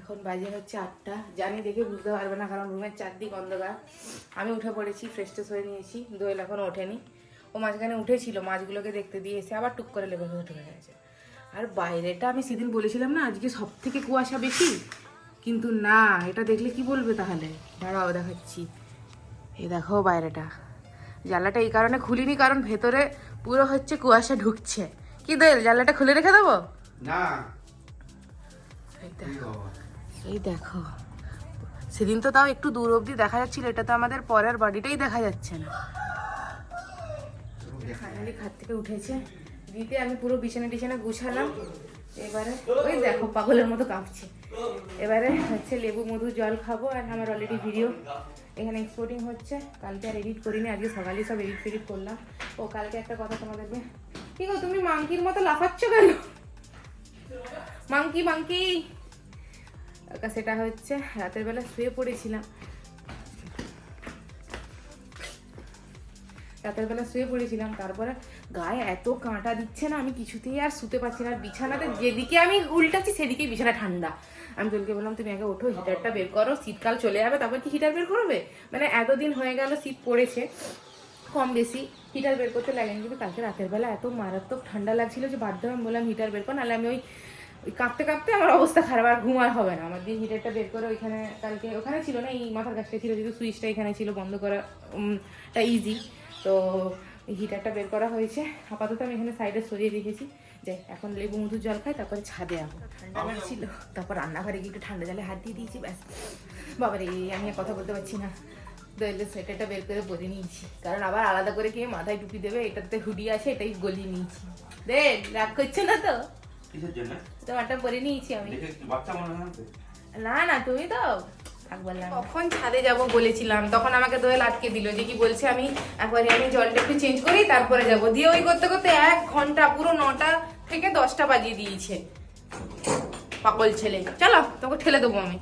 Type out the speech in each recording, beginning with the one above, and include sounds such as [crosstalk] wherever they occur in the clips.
এখন বাজে হচ্ছে আটটা। জানি দেখে বুঝতে পারবে না, কারণ রুমের চারদিক অন্ধকার। আমি উঠে পড়েছি ফ্রেশ ট্রেশ হয়ে নিয়েছি। দোয়েল এখনও ওঠেনি। ও মাঝখানে উঠেছিল, মাছগুলোকে দেখতে দিয়ে এসে আবার টুক করে লেগে উঠে গেছে। আর বাইরেটা আমি সেদিন বলেছিলাম না, আজকে সব থেকে কুয়াশা বেশি? কিন্তু না, এটা দেখলে কি বলবে তাহলে? দাঁড়াও দেখাচ্ছি। এ দেখো বাইরেটা। জানলাটা এই কারণে খুলিনি, কারণ ভেতরে পুরো হচ্ছে কুয়াশা ঢুকছে। কি দোয়েল, জানলাটা খুলে রেখে দেবো? না। এই দেখো। সেদিন তো তাও একটু দূর অবধি দেখা যাচ্ছিল এটা তো আমাদের পরের বাড়িটাই দেখা যাচ্ছে না। ফাইনালি খাট থেকে উঠেছে। দিতে আমি পুরো বিছানা টিছানা গুছালাম। এবারে ওই দেখো পাগলের মতো কাঁপছে। এবারে হচ্ছে লেবু মধু জল খাব আর আমার অলরেডি ভিডিও এখানে এক্সপোর্টিং হচ্ছে। কালকে আর এডিট করিনি আজকে সকালে সব এডিট ফেডিট করলাম। ও কালকে একটা কথা তোমাদেরকে কি গো তুমি মাংকির মতো লাফাচ্ছ কেন? মাংকি মাংকি সেটা হচ্ছে রাতের বেলা শুয়ে পড়েছিলাম। রাতের বেলা শুয়ে পড়েছিলাম, তারপরে গায়ে এত কাঁটা দিচ্ছে না, আমি কিছুতেই আর শুতে পারছি না। বিছানাতে যেদিকে আমি উল্টাচ্ছি, সেদিকেই বিছানা ঠান্ডা। আমি তোলকে বললাম, তুমি আগে ওঠো হিটারটা বের করো, শীতকাল চলে যাবে, তারপর কি হিটার বের করবে? মানে এতদিন হয়ে গেল, শীত পড়েছে, কম বেশি। হিটার বের করতে লাগেনি, কিন্তু কালকে রাতের বেলা এত মারাত্মক ঠান্ডা লাগছিল যে বাধ্য আমি বললাম হিটার বের কর, নাহলে আমি ওই ওই কাঁপতে কাঁপতে আমার অবস্থা খারাপ, আর ঘুম আর হবে না। আমার দিয়ে হিটারটা বের করে ওইখানে, কালকে ওখানে ছিল না, এই মাথার কাছটা ছিল, যেহেতু সুইচটা এখানে ছিল, বন্ধ করাটা ইজি তো হিটারটা বের করা হয়েছে। আপাতত আমি এখানে সাইডে সরিয়ে রেখেছি। যে এখন লেবু মধুর জল খাই, তারপরে ছাদে আসব ঠান্ডা লাগছিল তারপর রান্নাঘরে গিয়ে একটু ঠান্ডা জলে হাত দিয়ে দিয়েছি, ব্যাস। বাবারে, আমি কথা বলতে পারছি না। দইলে সোয়েটারটা বের করে পরে নিয়েছি। কারণ আবার আলাদা করে কে মাথায় টুপি দেবে? এটাতে হুডি আছে, এটাই গলিয়ে নিয়েছি। দেখ রাগ করছে না তো? কিসের জন্য? তোমারটা পরে নিয়েছি আমি। বাচ্চা মনে হয় না না তুমি তো কখন ছাদে যাব বলেছিলাম তখন আমাকে দোয়েল আটকে দিল যে কি বলছে আমি একবারে আমি জলটা একটু চেঞ্জ করি তারপরে যাব। দিয়ে ওই করতে করতে এক ঘণ্টা পুরো নটা থেকে দশটা বাজিয়ে দিয়েছে। পাগল ছেলে। চলো তোকে ঠেলে দেবো আমি।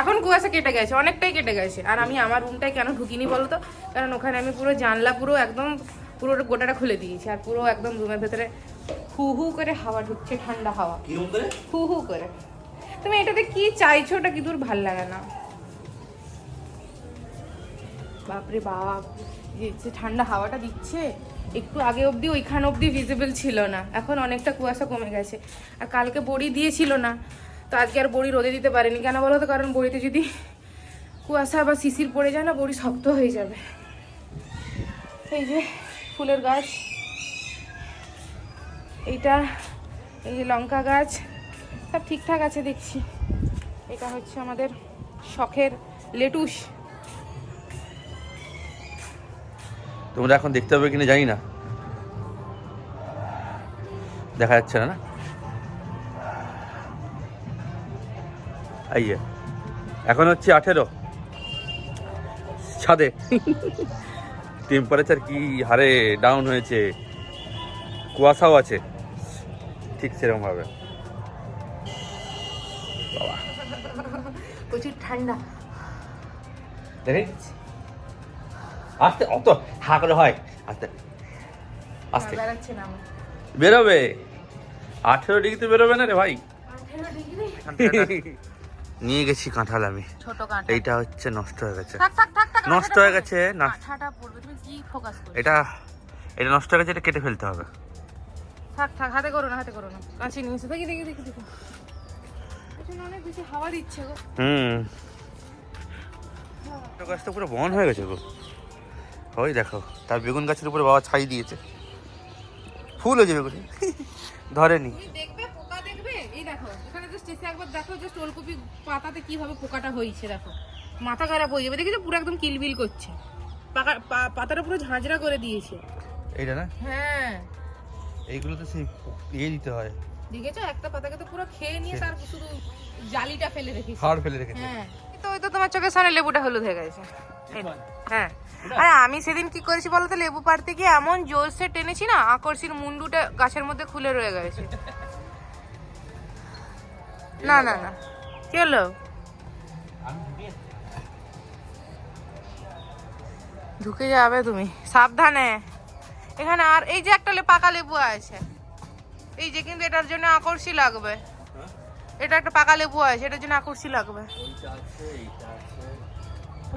এখন কুয়াশা কেটে গেছে অনেকটাই কেটে গেছে। আর আমি আমার রুমটায় কেন ঢুকিনি বলো তো? কারণ ওখানে আমি পুরো জানলা পুরো একদম পুরো গোটাটা খুলে দিয়েছি। আর পুরো একদম রুমের ভেতরে হু হু করে হাওয়া ঢুকছে ঠান্ডা হাওয়া। হু হু করে। তুমি এটাতে কি চাইছো? ওটা কি দূর ভালো লাগে না। বাপরে বাপ যে ঠান্ডা হাওয়াটা দিচ্ছে একটু আগে অবধি ওইখান অবধি ভিজিবল ছিল না। এখন অনেকটা কুয়াশা কমে গেছে। আর কালকে বড়ি দিয়েছিল না তো আজকে আর বড়ি রোদে দিতে পারেনি। কেন বলো তো? কারণ বড়িতে যদি কুয়াশা বা শিশির পড়ে যায় না বড়ি শক্ত হয়ে যাবে। এই যে ফুলের গাছ। এইটা এই যে লঙ্কা গাছ সব ঠিকঠাক আছে দেখছি। এটা হচ্ছে আমাদের শখের লেটুস। তোমরা এখন দেখতে পাবে কিনা জানি না। দেখা যাচ্ছে না না? আইয়ে এখন হচ্ছে আঠেরো। ছাদে। [laughs] টেম্পারেচার কি হারে ডাউন হয়েছে? কুয়াশাও আছে। ঠিক সেরকম ভাবে বাবা। প্রচুর ঠান্ডা। দেখে। আস্তে অত হা করে হয়। আস্তে আস্তে। বেরোবে। আঠেরো ডিগ্রিতে বেরোবে না রে ভাই। [laughs] নিয়ে গেছি কাঁঠাল আমি। এইটা হচ্ছে নষ্ট হয়ে গেছে। নষ্ট হয়ে গেছে এটা এটা নষ্ট হয়ে গেছে এটা কেটে ফেলতে হবে। থাক থাক হাতে করো না হাতে করো না। কাছে নিয়ে এসে। দেখি দেখি দেখি দেখি। এখানে অনেক বেশি হাওয়া দিচ্ছে গো। হুম। গাছ তো পুরো বন হয়ে গেছে গো। ওই দেখো তার বেগুন গাছের উপরে বাবা ছাই দিয়েছে। ফুল হয়েছে বেগুন [laughs] ধরেনি। দেখবে পোকা দেখবে? এই দেখো এখানে জাস্ট এসে একবার দেখো জাস্ট ওলকপি পাতাতে কীভাবে পোকাটা হয়েছে দেখো। মাথা খারাপ হয়ে যাবে। দেখেছ পুরো একদম কিলবিল করছে। পাতাটা পুরো ঝাঁঝরা করে দিয়েছে। এইটা না? হ্যাঁ। এইগুলো তো সেই ইয়ে দিতে হয়। দেখেছ? একটা পাতাকে তো পুরো খেয়ে নিয়ে তার শুধু জালিটা ফেলে রেখেছে। হাড় ফেলে রেখেছে। হ্যাঁ। তো ওই তো তোমার চোখের সামনে লেবুটা হলুদ হয়ে গেছে। হ্যাঁ। আরে আমি সেদিন কি করেছি বলতো লেবু পাড়তে গিয়ে এমন জোরসে টেনেছি না আকর্ষির মুন্ডুটা গাছের মধ্যে খুলে রয়ে গেছে। না না না। কি হলো? ঢুকে যাবে তুমি। সাবধানে। এখানে আর এই যে একটা পাকা লেবু আছে। এই যে কিন্তু এটার জন্য আকর্ষি লাগবে। এটা একটা পাকা লেবু আছে এটার জন্য আকর্ষী লাগবে।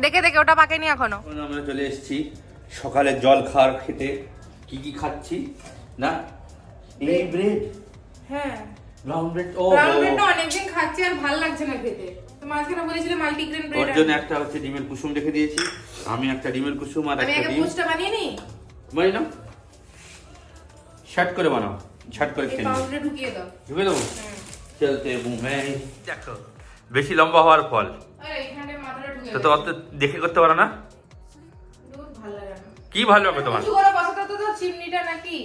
দেখে দেখে ওটা পাকেনি এখনও। আমরা চলে এসেছি সকালে জল খাওয়ার খেতে। কি কি খাচ্ছি? না? এই ব্রেড। হ্যাঁ। Brown bread? ও ব্রাউন ব্রেডটা অনেকদিন খাচ্ছি আর ভালো লাগছে না খেতে। তো মাঝখানে বলেছিলে মাল্টিগ্রেন ওর ব্রেড জন্য একটা হচ্ছে ডিমের কুসুম রেখে দিয়েছি। আমি একটা ডিমের কুসুম আর আমি একটা ডিম। পোস্টটা বানিয়ে না শার্ট করে বানাও। শার্ট করে খেয়ে ঢুকিয়ে দাও। ঢুকে দেবো? হুম। চলতে বুমে দেখো বেশি লম্বা হওয়ার ফল। আরে এখানে মাথাটা ঢুকে তো তো অত দেখে করতে পারো না? দূর ভালো লাগে কি ভালো হবে তোমার? উঁচু করে বসাতে তো তো চিমনিটা নাকি?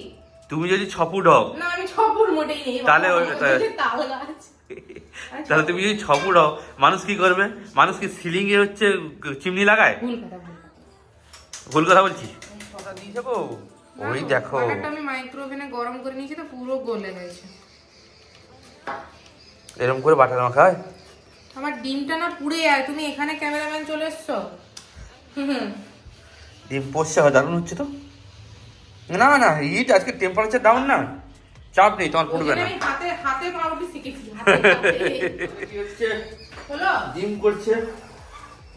তুমি যদি ছপুট হও। না আমি ছপুর মোটেই নেই তাহলে তাহলে তুমি যদি ছপুট হও মানুষ কি করবে? মানুষ কি সিলিং এ হচ্ছে চিমনি লাগায়? ভুল কথা ভুল কথা। বলছি দিয়েছে গো ওই দেখো। বাটারটা আমি মাইক্রো ওভেনে গরম করে নিয়েছি তো পুরো গলে গেছে। এরকম করে বাটার মাখা হয়? আমার ডিমটা না পুড়ে যায় তুমি এখানে ক্যামেরাম্যান চলে এসছো? ডিম পোষা হয় দারুণ হচ্ছে তো। না না হিট আজকে টেম্পারেচার ডাউন না। চাপ নেই তোমার পড়বে না। আমি হাতে হাতে পাউরুটি শিখেছি হাতে, হাতে। হচ্ছে? হলো? ডিম করছে।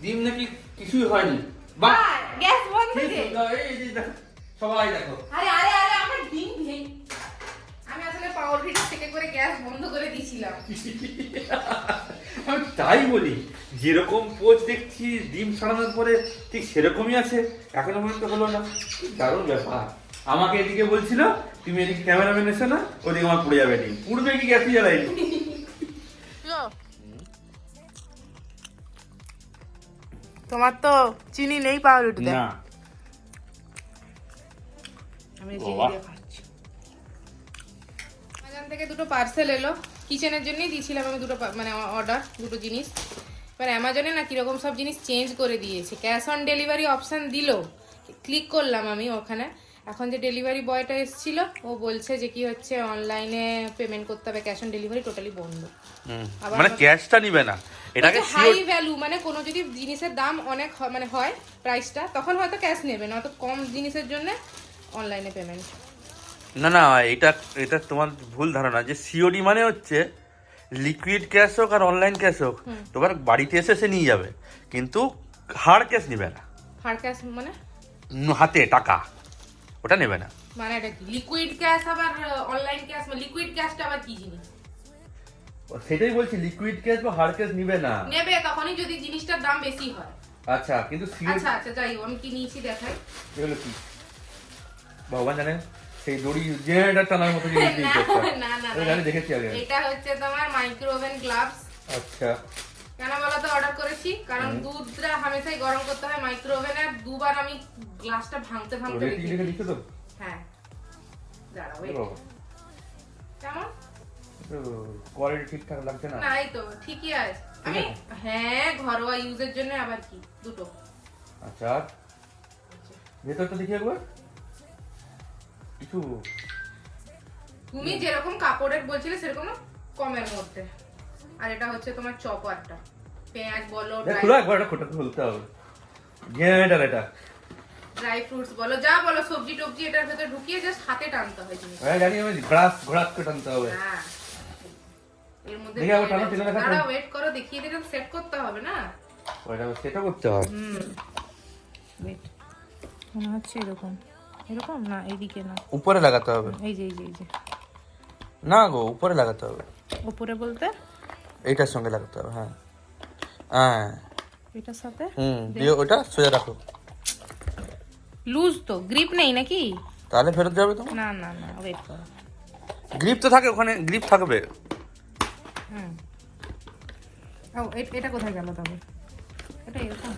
ডিম নাকি কিছুই হয়নি। বাহ, গ্যাস বন্ধ কি যে সবাই দেখো। আরে আরে আরে আমার ডিম ভেঙে আমি আসলে পাউরুটিটা থেকে করে গ্যাস বন্ধ করে দিয়েছিলাম। আমি তাই বলি যেরকম পোজ দেখছি ডিম ছাড়ানোর পরে ঠিক সেরকমই আছে। এখনও পর্যন্ত হলো না। দারুণ ব্যাপার। আমাকে এদিকে বলছিল তুমি এদিকে ক্যামেরাম্যান এসো না ওদিকে আমার পড়ে যাবে ডিম। পুড়বে কি গ্যাসই জ্বালাইনি তোমার তো চিনি নেই পাউরুটিতে না। আমি খাচ্ছি। অ্যামাজন থেকে দুটো পার্সেল এলো। কিচেনের জন্যই দিয়েছিলাম আমি দুটো মানে অর্ডার দুটো জিনিস। এবার অ্যামাজনে না কীরকম সব জিনিস চেঞ্জ করে দিয়েছে। ক্যাশ অন ডেলিভারি অপশান দিল। ক্লিক করলাম আমি ওখানে। এখন যে ডেলিভারি বয়টা এসেছিল ও বলছে যে কি হচ্ছে অনলাইনে পেমেন্ট করতে হবে। ক্যাশ অন ডেলিভারি টোটালি বন্ধ। আবার মানে ক্যাশটা নিবে না। এটাকে হাই ভ্যালু মানে কোনো যদি জিনিসের দাম অনেক হয়- মানে হয় প্রাইসটা তখন হয়তো ক্যাশ নেবে না অত কম জিনিসের জন্য অনলাইনে পেমেন্ট না না এটা এটা তোমার ভুল ধারণা। যে সিওডি মানে হচ্ছে লিকুইড ক্যাশ হোক আর অনলাইন ক্যাশ হোক তোমার বাড়িতে এসে সে নিয়ে যাবে। কিন্তু হার্ড ক্যাশ নেবে না। হার্ড ক্যাশ মানে? হাতে টাকা। ওটা নেবে না। মানে এটা কি? লিকুইড ক্যাশ আবার অনলাইন ক্যাশ লিকুইড ক্যাশটা আবার কি জিনিস? সেটাই বলছি লিকুইড ক্যাশ বা হার্ড ক্যাশ নিবে না। নেবে তখনই যদি জিনিসটার দাম বেশি হয়। আচ্ছা কিন্তু আচ্ছা আচ্ছা যাই আমি কি নিয়েছি দেখাই। এগুলো কি? ভগবান জানে সেই দড়ি জেনারেটার টানার মতো জিনিস দিয়ে [laughs] না, করতে না, না, জানি দেখেছি আগে। এটা হচ্ছে তোমার মাইক্রো ওভেন গ্লাভস আচ্ছা। কেন বলতো অর্ডার করেছি? কারণ দুধটা হামেশাই গরম করতে হয় মাইক্রো ওভেনে দুবার আমি গ্লাসটা ভাঙতে ভাঙতে রেখে লিখে দিচ্ছ তো? হ্যাঁ। দাঁড়াও। বাবা, কেমন? কোয়ালিটি ঠিকঠাক লাগছে না? না এই তো ঠিকই আছে। আমি হ্যাঁ ঘরোয়া ইউজের জন্য আবার কি? দুটো। আচ্ছা। ভেতরটা দেখি একবার। তুমি যেরকম কাপড়ের বলছিলে সেরকম না কমের মধ্যে। আর এটা হচ্ছে তোমার চপারটা পেঁয়াজ বলো একবার এটা খোটা খুলতে হবে। জেনারেটার এটা। ড্রাই ফ্রুটস বলো যা বলো সবজি টবজি এটার ভেতরে ঢুকিয়ে জাস্ট হাতে টানতে হয় জিনিস হ্যাঁ জানি আমি ঘোড়াস ঘোড়াস করে টানতে হবে। হ্যাঁ। এর মধ্যে দেখি টানো, দাঁড়াও ওয়েট করো দেখিয়ে দিলাম সেট করতে হবে না? ওইটা সেটা করতে হবে হুম। ওয়েট মনে হচ্ছে এরকম। এরকম? না এইদিকে না। উপরে লাগাতে হবে। এই যে এই যে এই যে। না গো উপরে লাগাতে হবে। উপরে বলতে? এইটার সঙ্গে লাগাতে হবে হ্যাঁ। হ্যাঁ। এটার সাথে? হুম দিয়ে ওটা সোজা রাখো। লুজ তো গ্রিপ নেই নাকি? তাহলে ফেরত যাবে তো? না না না ওয়েট করো। গ্রিপ তো থাকে ওখানে গ্রিপ থাকবে। হুম। এটা কোথায় গেল তবে এটা এরকম?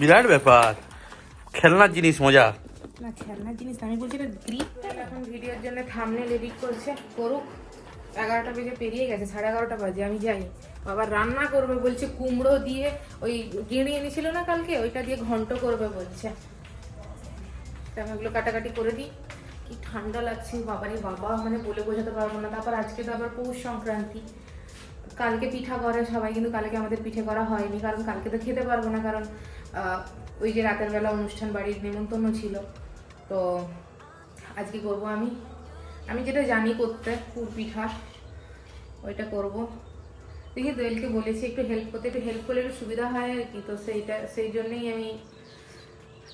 বিরাট ব্যাপার। খেলনার জিনিস মজা। না খেলনার জিনিস আমি বলছি এটা গ্রিপটা এখন ভিডিওর জন্য থামনেল এডিট করছে করুক। এগারোটা বেজে পেরিয়ে গেছে সাড়ে এগারোটা বাজে আমি যাই। আবার রান্না করবে বলছে কুমড়ো দিয়ে ওই গিঁড়ি এনেছিল না কালকে? ওইটা দিয়ে ঘন্ট করবে বলছে। তা আমি ওগুলো কাটাকাটি করে দিই। কি ঠান্ডা লাগছে বাবারে বাবা মানে বলে বোঝাতে পারব না। তারপর আজকে তো আবার পৌষ সংক্রান্তি। কালকে পিঠা করে সবাই কিন্তু কালকে আমাদের পিঠে করা হয়নি কারণ কালকে তো খেতে পারব না কারণ ওই যে রাতের বেলা অনুষ্ঠান বাড়ির নেমন্তন্ন ছিল। তো আজকে করব আমি। আমি যেটা জানি করতে, পুর পিঠা, ওইটা করব। দেখি দোয়েলকে বলেছি একটু হেল্প করতে, একটু হেল্প করলে একটু সুবিধা হয় আর কি। তো সেইটা, সেই জন্যেই আমি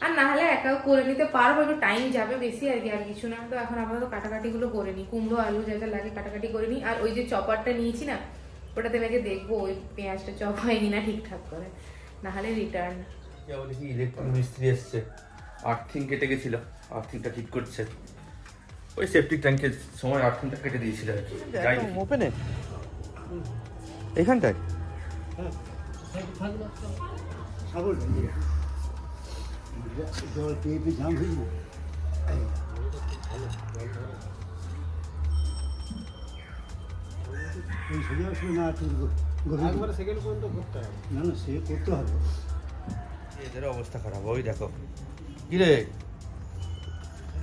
আর না হলে একাও করে নিতে পারব, একটু টাইম যাবে বেশি আর কি, আর কিছু না। তো এখন আপাতত কাটাকাটিগুলো করে নিই। কুমড়ো, আলু যা যা লাগে কাটাকাটি করে নিই। আর ওই যে চপারটা নিয়েছি না, ওটাতে আগে দেখব ওই পেঁয়াজটা চপ হয়নি না ঠিকঠাক করে। না হলে রিটার্ন যাব দেখি ইলেকট্রিক মিস্ত্রি এসছে? আর্থিং কেটে গেছিল। আর্থিংটা ঠিক করছে। ওই সেফটি ট্যাঙ্কের সময় আর্থিংটা কেটে দিয়েছিল আর কি। যাই ওপেনে এখানটায় জল পেয়ে পেয়ে জাম হয়ে যাব না সে করতে হবে। এদের অবস্থা খারাপ। ওই দেখো। কি রে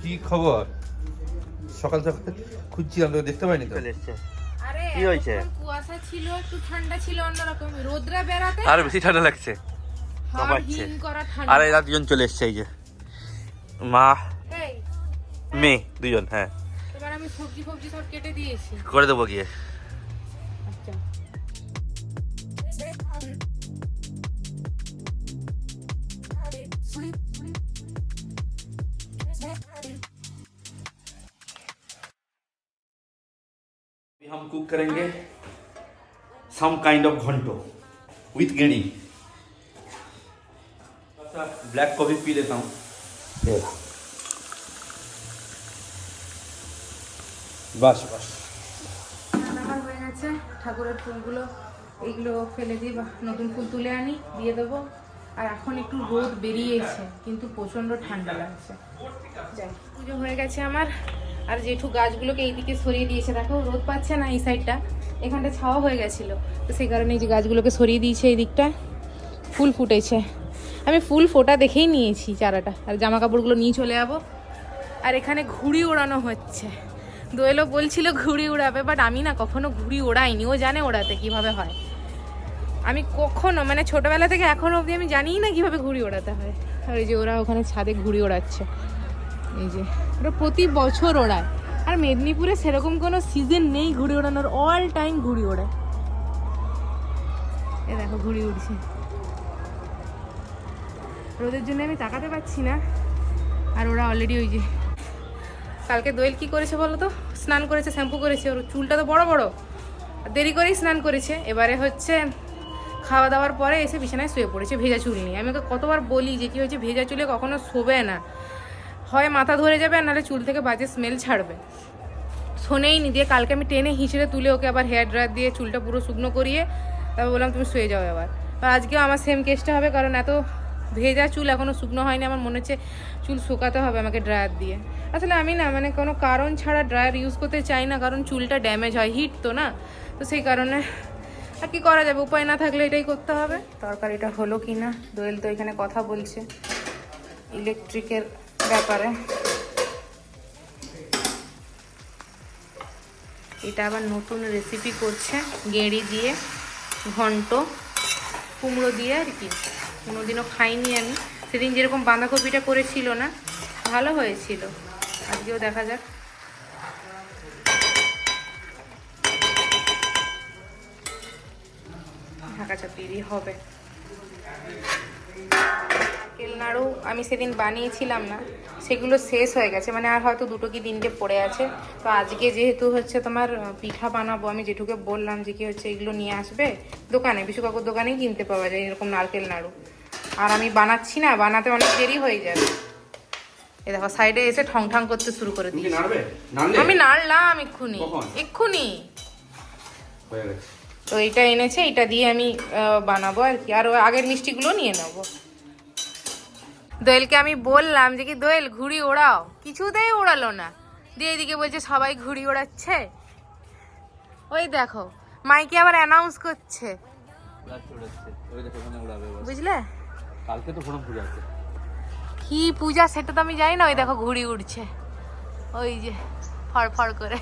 কি খবর? সকাল সকাল খুঁজছিলাম তোকে দেখতে পাইনি তো। কি হয়েছে? কুয়াশা ছিল একটু ঠান্ডা ছিল অন্যরকম। রোদ্রা বেড়াতে আর বেশি ঠান্ডা লাগছে। করা আর এরা দুজন চলে এসছে এই যে। মা মেয়ে দুজন হ্যাঁ। এবার আমি সবজি ফবজি সব কেটে দিয়েছি। করে দেবো গিয়ে। कुक करेंगे सम काइंड ऑफ घंटो विथ गेड़ी ब्लैक कॉफी पी लेता हूँ ये रहा। बस बस আমার হয়ে গেছে ঠাকুরের ফুলগুলো এইগুলো ফেলে দিয়ে বা নতুন ফুল তুলে আনি দিয়ে দেবো আর এখন একটু রোদ বেরিয়েছে কিন্তু প্রচন্ড ঠান্ডা লাগছে যাই পুজো হয়ে গেছে আমার আর জেঠু গাছগুলোকে এইদিকে সরিয়ে দিয়েছে। দেখো, রোদ পাচ্ছে না এই সাইডটা এখানটা ছাওয়া হয়ে গেছিল। তো সেই কারণে এই যে গাছগুলোকে সরিয়ে দিয়েছে এই দিকটা ফুল ফুটেছে। আমি ফুল ফোটা দেখেই নিয়েছি চারাটা। আর জামা কাপড়গুলো নিয়ে চলে যাব। আর এখানে ঘুড়ি ওড়ানো হচ্ছে। দোয়েলও বলছিল ঘুড়ি উড়াবে বাট আমি না কখনো ঘুড়ি ওড়াইনি। ও জানে ওড়াতে কীভাবে হয়। আমি কখনো মানে ছোটবেলা থেকে এখনও অবধি আমি জানিই না কীভাবে ঘুড়ি ওড়াতে হয়। আর এই যে ওরা ওখানে ছাদে ঘুড়ি ওড়াচ্ছে। এই যে ওরা প্রতি বছর ওড়ায়। আর মেদিনীপুরে সেরকম কোনো সিজন নেই ঘুড়ি ওড়ানোর অল টাইম ঘুড়ি ওড়ায়। এ দেখো ঘুড়ি উড়ছে। রোদের জন্য আমি তাকাতে পারছি না। আর ওরা অলরেডি ওই যে, কালকে দোয়েল কি করেছে বলো তো? স্নান করেছে, শ্যাম্পু করেছে। ওর চুলটা তো বড় বড়। দেরি করেই স্নান করেছে। এবারে হচ্ছে খাওয়া দাওয়ার পরে এসে বিছানায় শুয়ে পড়েছে, ভেজা চুল নিয়ে। আমি ওকে কতবার বলি যে, কি হয়েছে? ভেজা চুলে কখনো শোবে না। হয় মাথা ধরে যাবে আর নাহলে চুল থেকে বাজে স্মেল ছাড়বে। শোনেই নি, দিয়ে কালকে আমি টেনে হিঁচড়ে তুলে ওকে আবার হেয়ার ড্রায়ার দিয়ে চুলটা পুরো শুকনো করিয়ে তারপর বললাম, তুমি শুয়ে যাও এবার। তো আজকেও আমার সেম কেসটা হবে, কারণ এত ভেজা চুল এখনও শুকনো হয়নি। আমার মনে হচ্ছে চুল শুকাতে হবে আমাকে ড্রায়ার দিয়ে। আসলে আমি না মানে কোনো কারণ ছাড়া ড্রায়ার ইউজ করতে চাই না, কারণ চুলটা ড্যামেজ হয় হিট তো না। তো সেই কারণে আর কি করা যাবে? উপায় না থাকলে এটাই করতে হবে। তরকারিটা হলো কি না দোয়েল তো এখানে কথা বলছে। ইলেকট্রিকের ব্যাপারে। এটা আবার নতুন রেসিপি করছে, গেঁড়ি দিয়ে, ঘন্ট, কুমড়ো দিয়ে আর কি। কোনোদিনও খাইনি আমি। সেদিন যেরকম বাঁধাকপিটা করেছিল না, ভালো হয়েছিল। আজকেও দেখা যাক। ঢাকা চাপিয়ে হবে। নারকেল নাড়ু আমি সেদিন বানিয়েছিলাম না সেগুলো শেষ হয়ে গেছে মানে আর হয়তো দুটো কি তিনটে পড়ে আছে। তো আজকে যেহেতু হচ্ছে তোমার পিঠা বানাবো আমি জেঠুকে বললাম যে কি হচ্ছে এগুলো নিয়ে আসবে দোকানে বিশ্বকাকুর দোকানেই কিনতে পাওয়া যায় এরকম নারকেল নাড়ু। আর আমি বানাচ্ছি না বানাতে অনেক দেরি হয়ে যাবে। এ দেখো সাইডে এসে ঠং ঠং করতে শুরু করে দিয়েছে। নাড়লে? আমি নাড়লাম এক্ষুনি? এক্ষুনি। তো এটা এনেছে এটা দিয়ে আমি বানাবো আর কি। আর ওই আগের মিষ্টিগুলো নিয়ে নেব। দোয়েলকে আমি বললাম যে কি দোয়েল ঘুড়ি ওড়াও। কিছুতেই ওড়ালো না। দিয়ে এদিকে বলছে সবাই ঘুড়ি ওড়াচ্ছে? ওই দেখো মাইকে আবার অ্যানাউন্স করছে। বুঝলে? কালকে তো পূজা আছে। কি পূজা সেটা তো আমি জানি না। ওই দেখো ঘুড়ি উড়ছে। ওই যে ফড় ফড় করে।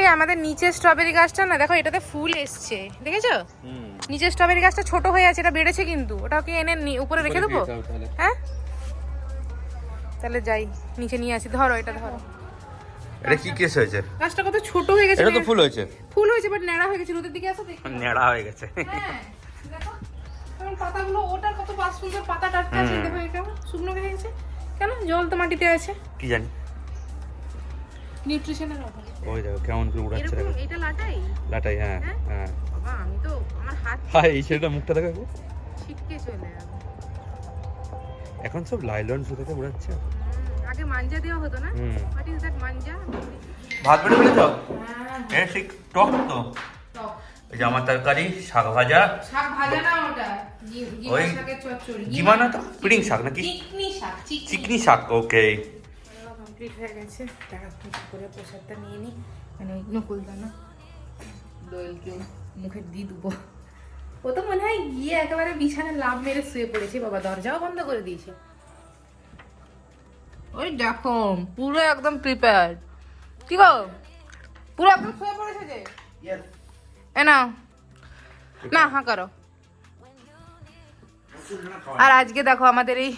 এই আমাদের নিচে স্ট্রবেরি গাছটা না দেখো এটাতে ফুল এসছে দেখেছ? হুম। নিচের স্ট্রবেরি গাছটা ছোট হয়ে আছে এটা বেড়েছে কিন্তু ওটাকে এনে উপরে রেখে দেবো। হ্যাঁ? তাহলে যাই নিচে নিয়ে আসি ধরো এটা ধরো। এটা কি কেস হয়েছে? গাছটা কত ছোট হয়ে গেছে এটা তো ফুল হয়েছে। ফুল হয়েছে বাট নেড়া হয়ে গেছে রোদের দিকে আসো দেখি। নেড়া হয়ে গেছে। হ্যাঁ পাতাগুলো ওটার কত পাঁচ সুন্দর পাতা টাটকা আছে দেখো এটা শুকনো হয়ে গেছে। কেন? জল তো মাটিতে আছে। কি জানি। নিউট্রিশনের অভাব। ওই দেখো কেমন করে উড়াচ্ছে দেখো। এটা লাটাই? লাটাই হ্যাঁ হ্যাঁ? হ্যাঁ। বাবা আমি তো আমার হাত [laughs] এই ছেলেটা মুখটা দেখো ছিটকে চলে যাবে এখন সব লাইলন সুতাতে উড়াচ্ছে। আগে মাঞ্জা দেওয়া হতো না? What is that manja? ভাত বেড়ে ফেলেছ? হ্যাঁ। হ্যাঁ ঠিক টক তো। টক। এই যে আমার তরকারি শাক ভাজা। শাক ভাজা না ওটা? ওই শাকের চচ্চড়ি। গিমা না তো? পিড়িং শাক নাকি? চিকনি শাক চিকনি। শাক ওকে কমপ্লিট হয়ে গেছে। টাকা করে প্রসাদটা নিয়ে নিই মানে ওই নকুলদানা দোয়েলকেও মুখে দিয়ে দেবো। ও তো মনে হয় গিয়ে একেবারে বিছানায় লাভ মেরে শুয়ে পড়েছে। বাবা দরজাও বন্ধ করে দিয়েছে। ওই দেখো পুরো একদম প্রিপেয়ার কি গো? পুরো একদম শুয়ে পড়েছে যে? এ নাও। না হ্যাঁ করো। আর আজকে দেখো আমাদের এই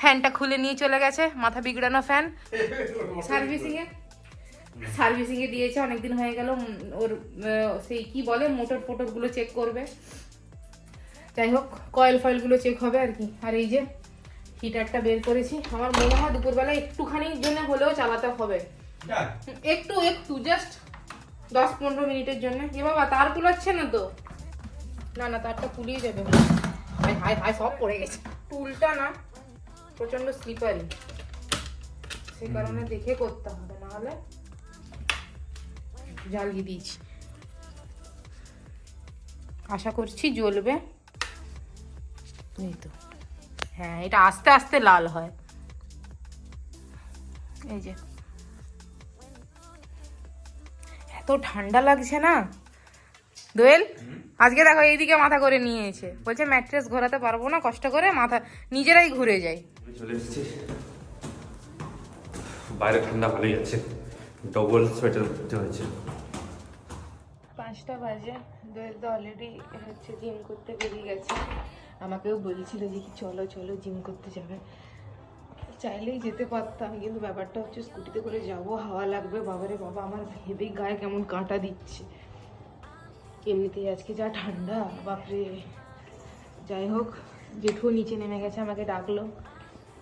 ফ্যানটা খুলে নিয়ে চলে গেছে মাথা বিগড়ানো ফ্যান। সার্ভিসিং এ সার্ভিসিং এ দিয়েছে অনেকদিন হয়ে গেল ওর সেই কি বলে মোটর ফোটরগুলো চেক করবে। যাই হোক কয়েল ফয়েলগুলো চেক হবে আর কি। আর এই যে হিটারটা বের করেছি আমার মনে হয় দুপুরবেলা একটুখানির জন্য হলেও চালাতে হবে। একটু একটু জাস্ট দশ পনেরো মিনিটের জন্য। এ বাবা তার কুলাচ্ছে না তো? না না তারটা পুলিয়ে যাবে। হাই হাই হাই সব পড়ে গেছে। টুলটা না। প্রচণ্ড স্লিপারি সেই কারণে দেখে করতে হবে না হলে জ্বালিয়ে দিয়েছি। আশা করছি জ্বলবে। এই তো। হ্যাঁ এটা আস্তে আস্তে লাল হয়। এই যে। এত ঠান্ডা লাগছে না? দোয়েল আজকে দেখো এইদিকে মাথা করে নিয়েছে। বলছে ম্যাট্রেস ঘোরাতে পারব না কষ্ট করে মাথা নিজেরাই ঘুরে যায়। চলে এসেছি। বাইরে ঠান্ডা ভালোই আছে। ডবল সোয়েটার পরতে হয়েছে। পাঁচটা বাজে। দোয়েল তো অলরেডি হচ্ছে জিম করতে বেরিয়ে গেছে। আমাকেও বলছিল যে কি চলো চলো জিম করতে যাবে। চাইলেই যেতে পারতাম, কিন্তু ব্যাপারটা হচ্ছে স্কুটিতে করে যাব, হাওয়া লাগবে। বাবারে বাবা, আমার ভেবেই গায়ে কেমন কাঁটা দিচ্ছে। এমনিতেই আজকে যা ঠান্ডা, বাপরে। যাই হোক জেঠু নিচে নেমে গেছে, আমাকে ডাকলো।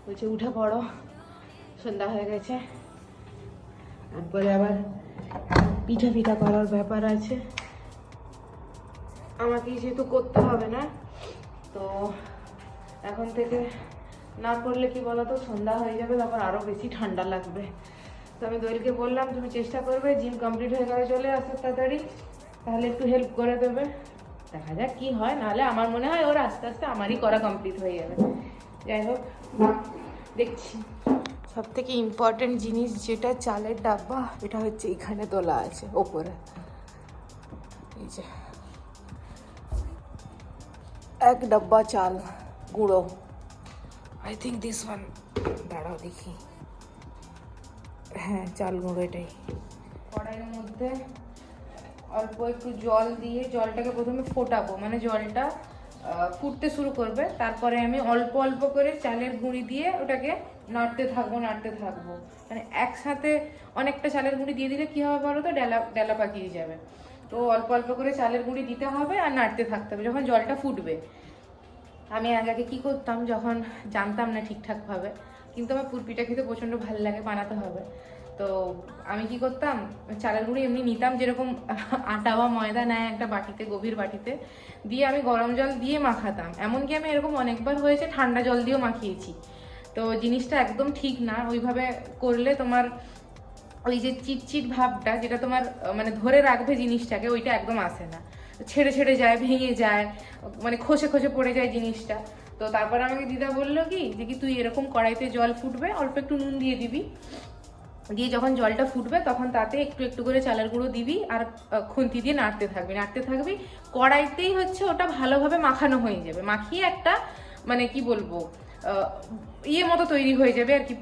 বলছে, উঠে পড়ো। সন্ধ্যা হয়ে গেছে। তারপরে আবার পিঠা পিঠা করার ব্যাপার আছে। আমাকে যেহেতু করতে হবে না, তো এখন থেকে না করলে কি বলতো, সন্ধ্যা হয়ে যাবে, তারপর আরও বেশি ঠান্ডা লাগবে। তো আমি দোয়েলকে বললাম, তুমি চেষ্টা করবে, জিম কমপ্লিট হয়ে গেলে চলে আসো তাড়াতাড়ি। তাহলে একটু হেল্প করে দেবে। দেখা যাক কি হয়, নাহলে আমার মনে হয় ওর আস্তে আস্তে আমারই করা কমপ্লিট হয়ে যাবে। যাই হোক দেখছি। সব থেকে ইম্পর্টেন্ট জিনিস যেটা চালের ডাব্বা এটা হচ্ছে এখানে তোলা আছে ওপরে। এই যে। এক ডাব্বা চাল গুঁড়ো। আই থিঙ্ক দিস ওয়ান দাঁড়াও দেখি। হ্যাঁ চাল গুঁড়ো এটাই। কড়াইয়ের মধ্যে অল্প একটু জল দিয়ে জলটাকে প্রথমে ফোটাবো মানে জলটা আহ, ফুটতে শুরু করবে। তারপরে আমি অল্প অল্প করে চালের গুঁড়ি দিয়ে ওটাকে নাড়তে থাকব নাড়তে থাকব। মানে একসাথে অনেকটা চালের গুঁড়ি দিয়ে দিলে কি হবে বলো তো? ডেলা ডেলা পাকিয়ে যাবে। তো অল্প অল্প করে চালের গুঁড়ি দিতে হবে আর নাড়তে থাকতে হবে যখন জলটা ফুটবে। আমি আগে আগে কি করতাম যখন জানতাম না ঠিকঠাকভাবে। কিন্তু আমার পুরপিটা খেতে প্রচণ্ড ভালো লাগে, বানাতে হবে। তো আমি কি করতাম? চালের গুঁড়ি এমনি নিতাম যেরকম আটা বা ময়দা নেয় একটা বাটিতে, গভীর বাটিতে। দিয়ে আমি গরম জল দিয়ে মাখাতাম। এমনকি আমি এরকম অনেকবার হয়েছে, ঠান্ডা জল দিয়েও মাখিয়েছি। তো জিনিসটা একদম ঠিক না। ওইভাবে করলে তোমার ওই যে চিটচিট ভাবটা, যেটা তোমার মানে ধরে রাখবে জিনিসটাকে, ওইটা একদম আসে না। ছেড়ে ছেড়ে যায়, ভেঙে যায় মানে খসে খসে পড়ে যায় জিনিসটা। তো তারপর আমাকে দিদা বলল কি, যে কি তুই এরকম কড়াইতে জল ফুটবে, অল্প একটু নুন দিয়ে দিবি। দিয়ে যখন জলটা ফুটবে, তখন তাতে একটু একটু করে চালের গুঁড়ো দিবি আর খুন্তি দিয়ে নাড়তে থাকবি। নাড়তে থাকবি, কড়াইতেই হচ্ছে ওটা ভালোভাবে মাখানো হয়ে যাবে। মাখিয়ে একটা মানে কি বলব ইয়ে মতো তৈরি হয়ে যাবে আর কি।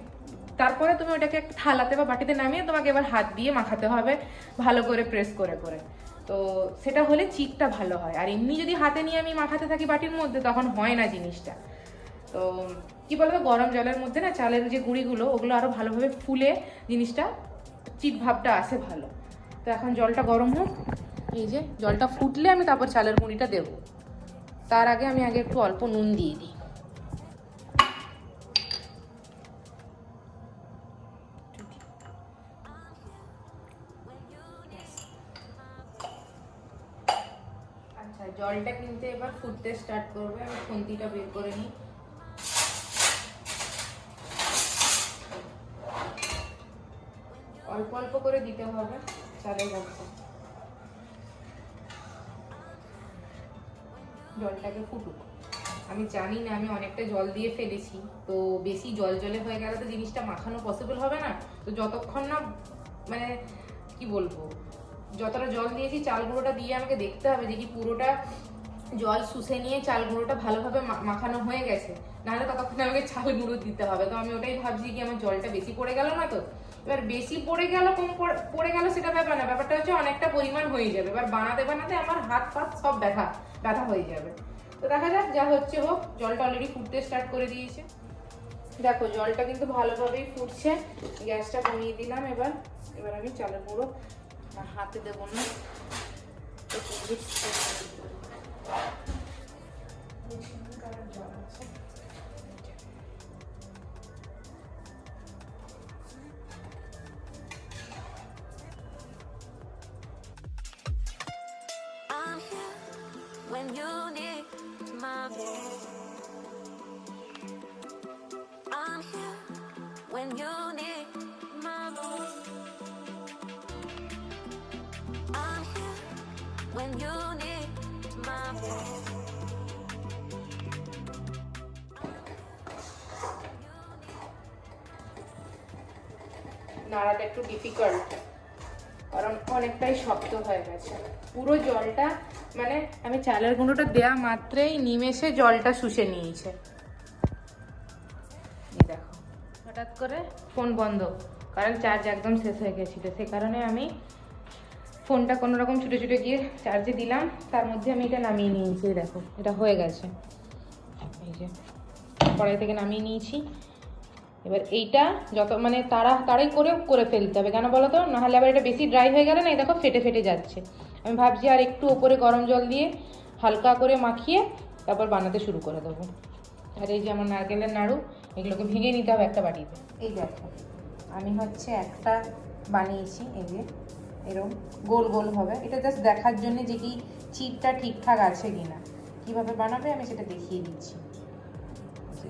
তারপরে তুমি ওটাকে একটা থালাতে বা বাটিতে নামিয়ে তোমাকে এবার হাত দিয়ে মাখাতে হবে, ভালো করে প্রেস করে করে। তো সেটা হলে চিকটা ভালো হয়। আর এমনি যদি হাতে নিয়ে আমি মাখাতে থাকি বাটির মধ্যে, তখন হয় না জিনিসটা। তো কি বলতো গরম জলের মধ্যে না চালের যে গুঁড়িগুলো, ওগুলো আরও ভালোভাবে ফুলে জিনিসটা, চিট ভাবটা আসে ভালো। তো এখন জলটা গরম হোক, এই যে জলটা ফুটলে আমি তারপর চালের গুঁড়িটা দেবো। তার আগে আমি আগে একটু অল্প নুন দিয়ে দিই। আচ্ছা জলটা কিন্তু এবার ফুটতে স্টার্ট করবে। আমি খুন্তিটা বের করে নিই। অল্প অল্প করে দিতে হবে, চালের মধ্যে জলটাকে ফুটুক। আমি জানি না, আমি অনেকটা জল দিয়ে ফেলেছি, তো বেশি জল জলে হয়ে গেলে তো জিনিসটা মাখানো পসিবল হবে না? তো যতক্ষণ না মানে কি বলব, যতটা জল দিয়েছি চাল গুঁড়োটা দিয়ে আমাকে দেখতে হবে যে কি পুরোটা জল শুষে নিয়ে চাল গুঁড়োটা ভালোভাবে মাখানো হয়ে গেছে। নাহলে ততক্ষণে আমাকে চাল গুঁড়ো দিতে হবে। তো আমি ওটাই ভাবছি কি আমার জলটা বেশি পড়ে গেল না তো? এবার বেশি পড়ে গেল, কম পড়ে- গেল সেটা ব্যাপার না। ব্যাপারটা হচ্ছে অনেকটা পরিমাণ হয়ে যাবে। এবার বানাতে বানাতে আমার হাত পাত সব ব্যথা ব্যথা হয়ে যাবে। তো দেখা যাক, যা হচ্ছে হোক, জলটা অলরেডি ফুটতে স্টার্ট করে দিয়েছে। দেখো, জলটা কিন্তু ভালোভাবেই ফুটছে। গ্যাসটা কমিয়ে দিলাম এবার। এবার আমি চালের গুঁড়ো হাতে দেবো না। জল নাড়াটা একটু ডিফিকাল্ট কারণ অনেকটাই শক্ত হয়ে গেছে। পুরো জলটা মানে আমি চালের গুঁড়োটা দেয়া মাত্রেই নিমেষে জলটা শুষে নিয়েছে। দেখো, হঠাৎ করে ফোন বন্ধ, কারণ চার্জ একদম শেষ হয়ে গেছিল। সে কারণে আমি ফোনটা কোনো রকম ছুটে ছুটে গিয়ে চার্জে দিলাম, তার মধ্যে আমি এটা নামিয়ে নিয়েছি দেখো, এটা হয়ে গেছে। এই যে, কড়াই থেকে নামিয়ে নিয়েছি। এবার এইটা যত মানে তাড়া তাড়াই করে করে ফেলতে হবে, কেন বলো তো? নাহলে আবার এটা বেশি ড্রাই হয়ে গেলে না, এই দেখো, ফেটে ফেটে যাচ্ছে। আমি ভাবছি আর একটু ওপরে গরম জল দিয়ে হালকা করে মাখিয়ে তারপর বানাতে শুরু করে দেবো। আর এই যে আমার নারকেলের নাড়ু, এগুলোকে ভেঙে নিতে হবে একটা বাটিতে। এই দেখো, আমি হচ্ছে একটা বানিয়েছি, এই যে এরকম গোল গোল হবে। এটা জাস্ট দেখার জন্য যে কি চিপটা ঠিকঠাক আছে কি না কীভাবে বানাবে আমি সেটা দেখিয়ে দিচ্ছি।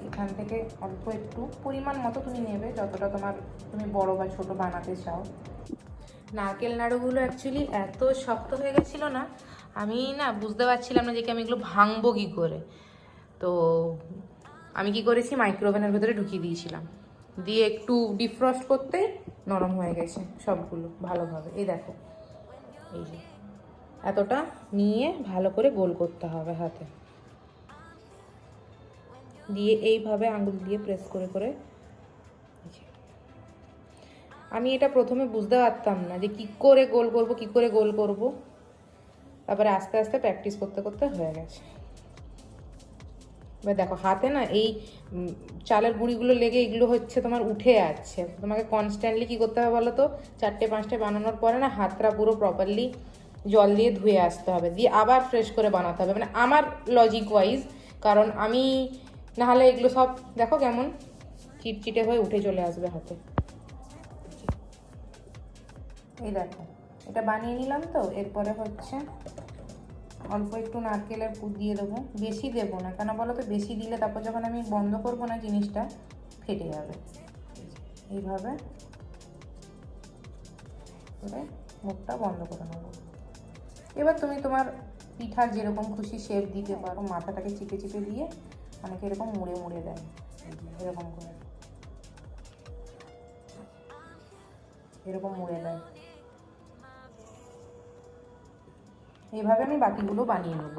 এখান থেকে অল্প একটু পরিমাণ মতো তুমি নেবে, যতটা তোমার তুমি বড় বা ছোট বানাতে চাও। নারকেল নাড়ুগুলো অ্যাকচুয়ালি এত শক্ত হয়ে গেছিল না, আমি না বুঝতে পারছিলাম না যে কি আমি এগুলো ভাঙবো কী করে। তো আমি কি করেছি মাইক্রোওভেনের ভেতরে ঢুকিয়ে দিয়েছিলাম। দিয়ে একটু ডিফ্রস্ট করতে নরম হয়ে গেছে সবগুলো ভালোভাবে। এই দেখো, এই যে। এতটা নিয়ে ভালো করে গোল করতে হবে হাতে। দিয়ে এইভাবে আঙুল দিয়ে প্রেস করে করে। আমি এটা প্রথমে বুঝতে পারতাম না যে কি করে গোল করব, কি করে গোল করব। তারপরে আস্তে আস্তে প্র্যাকটিস করতে করতে হয়ে গেছে। এবার দেখো, হাতে না এই চালের গুঁড়িগুলো লেগে এগুলো হচ্ছে তোমার উঠে যাচ্ছে। তোমাকে কনস্ট্যান্টলি কি করতে হবে বলো তো চারটে, পাঁচটে বানানোর পরে না হাতটা পুরো প্রপারলি জল দিয়ে ধুয়ে আসতে হবে। দিয়ে আবার ফ্রেশ করে বানাতে হবে। মানে আমার লজিক ওয়াইজ কারণ আমি, নাহলে এগুলো সব, দেখো কেমন, চিটচিটে হয়ে উঠে চলে আসবে হাতে। এই দেখো, এটা বানিয়ে নিলাম তো, এরপরে হচ্ছে অল্প একটু নারকেলের পুর দিয়ে দেবো। বেশি দেবো না, কেন বলো তো, বেশি দিলে তারপর যখন আমি বন্ধ করব না জিনিসটা, ফেটে যাবে। এইভাবে করে মুখটা বন্ধ করে নেব। এবার তুমি তোমার পিঠার যেরকম খুশি শেপ দিতে পারো, মাথাটাকে চিপে চিপে দিয়ে অনেকে এরকম মুড়ে মুড়ে দেয়, এরকম করে। এরকম মুড়ে দেয়। এইভাবে আমি বাকিগুলো বানিয়ে নেব।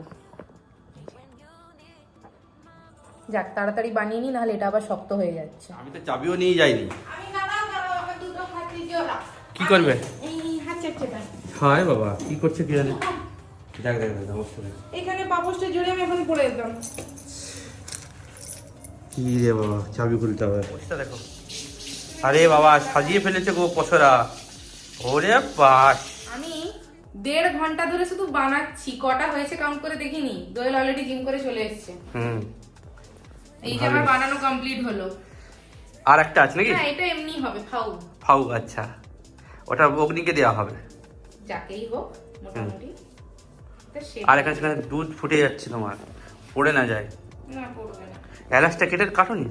যাক তাড়াতাড়ি বানিয়ে নিই নাহলে এটা আবার শক্ত হয়ে যাচ্ছে। আমি তো চাবিও নিয়ে যাইনি। কি করবে? হায় বাবা কি করছে কি জানি? দেখ দেখ দেখ এখানে পাপোশটা জুড়ে আমি এখন পড়ে যেতাম। কি রে বাবা চাবি খুলতে হবে। দেখো। আরে বাবা সাজিয়ে ফেলেছে গো পছরা ওরে বাস। আমি দেড় ঘণ্টা ধরে শুধু বানাচ্ছি কটা হয়েছে কাউন্ট করে দেখিনি দোয়েল অলরেডি জিম করে চলে এসেছে। হুম। এই যে আমার বানানো কমপ্লিট হলো। আর একটা আছে নাকি? হ্যাঁ এটা এমনি হবে ফাউ। ফাউ আচ্ছা। ওটা অগ্নিকে দেওয়া হবে। যাকেই হোক মোটামুটি। আর এখানে সেখানে দুধ ফুটে যাচ্ছে তোমার পড়ে না যায়। না পড়বে না। এলাচটা কেটে কাটুনি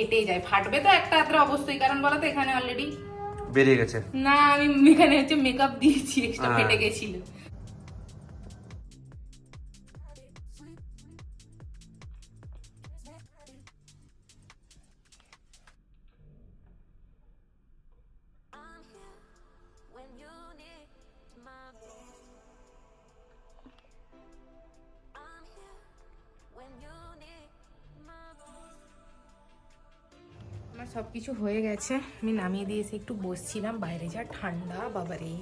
ফেটে যায় ফাটবে তো একটা আদ্র অবশ্যই কারণ বলো তো এখানে অলরেডি বেরিয়ে গেছে না আমি এখানে হচ্ছে মেকআপ দিয়েছি এক্সট্রা হ্যাঁ। ফেটে গেছিল সব কিছু হয়ে গেছে। আমি নামিয়ে দিয়েছি একটু বসছিলাম, বাইরে যা ঠান্ডা, বাবারে।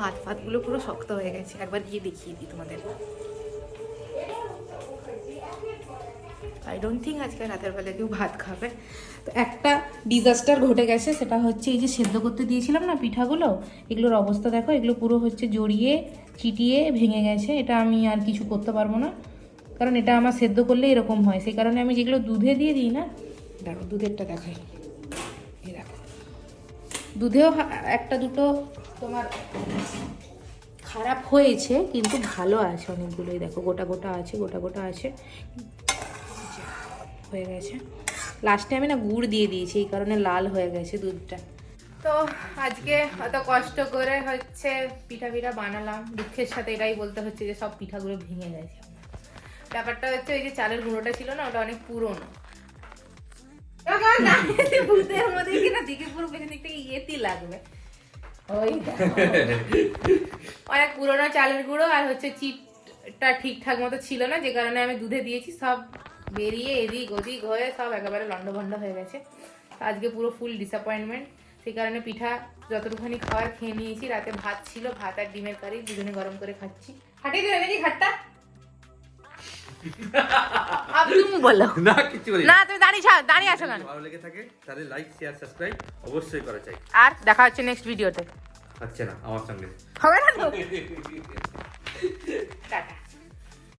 হাত ফাতগুলো পুরো শক্ত হয়ে গেছে। একবার গিয়ে দেখিয়ে দিই তোমাদের। আই ডোন্ট থিঙ্ক আজকে রাতের বেলা কেউ ভাত খাবে। তো একটা ডিজাস্টার ঘটে গেছে, সেটা হচ্ছে এই যে সেদ্ধ করতে দিয়েছিলাম না পিঠাগুলো, এগুলোর অবস্থা দেখো, এগুলো পুরো হচ্ছে জড়িয়ে, চিটিয়ে ভেঙে গেছে। এটা আমি আর কিছু করতে পারব না। কারণ এটা আমার সেদ্ধ করলে এরকম হয়। সেই কারণে আমি যেগুলো দুধে দিয়ে দিই না দেখো দুধেরটা দেখাই। এই দেখো। দুধেও হা- একটা দুটো তোমার খারাপ হয়েছে কিন্তু ভালো আছে অনেকগুলোই। দেখো গোটা গোটা আছে গোটা গোটা আছে। হয়ে গেছে। লাস্টে আমি না গুড় দিয়ে দিয়েছি এই কারণে লাল হয়ে গেছে দুধটা। তো আজকে অত কষ্ট করে হচ্ছে পিঠা পিঠা বানালাম। দুঃখের সাথে এটাই বলতে হচ্ছে যে সব পিঠাগুলো ভেঙে গেছে। ব্যাপারটা হচ্ছে ওই যে চালের গুঁড়োটা ছিল না ওটা অনেক পুরনো। ভূতের মধ্যে কিনা দিকে পুরো পেছন দিক থেকে ইয়েতি লাগবে। ওই অনেক পুরোনো চালের গুঁড়ো আর হচ্ছে চিপটা ঠিকঠাক মতো ছিল না যে কারণে আমি দুধে দিয়েছি সব বেরিয়ে এদিক ওদিক হয়ে সব একেবারে লন্ডভন্ড হয়ে গেছে। আজকে পুরো ফুল ডিসঅ্যাপয়েন্টমেন্ট সেই কারণে পিঠা যতটুখানি খাওয়ার খেয়ে নিয়েছি রাতে ভাত ছিল ভাত আর ডিমের কারি দুজনে গরম করে খাচ্ছি। হাঁটিয়ে দিলে নাকি আব তুমি বলো না কিছু করি না তুমি দাঁড়িয়ে ছা- দাঁড়িয়ে আছো কেন? ভালো লেগে থাকে তাহলে লাইক শেয়ার সাবস্ক্রাইব অবশ্যই করা চাই আর দেখা হচ্ছে নেক্সট ভিডিওতে আচ্ছা না আমার সঙ্গে। হবে না তো? টাটা [laughs]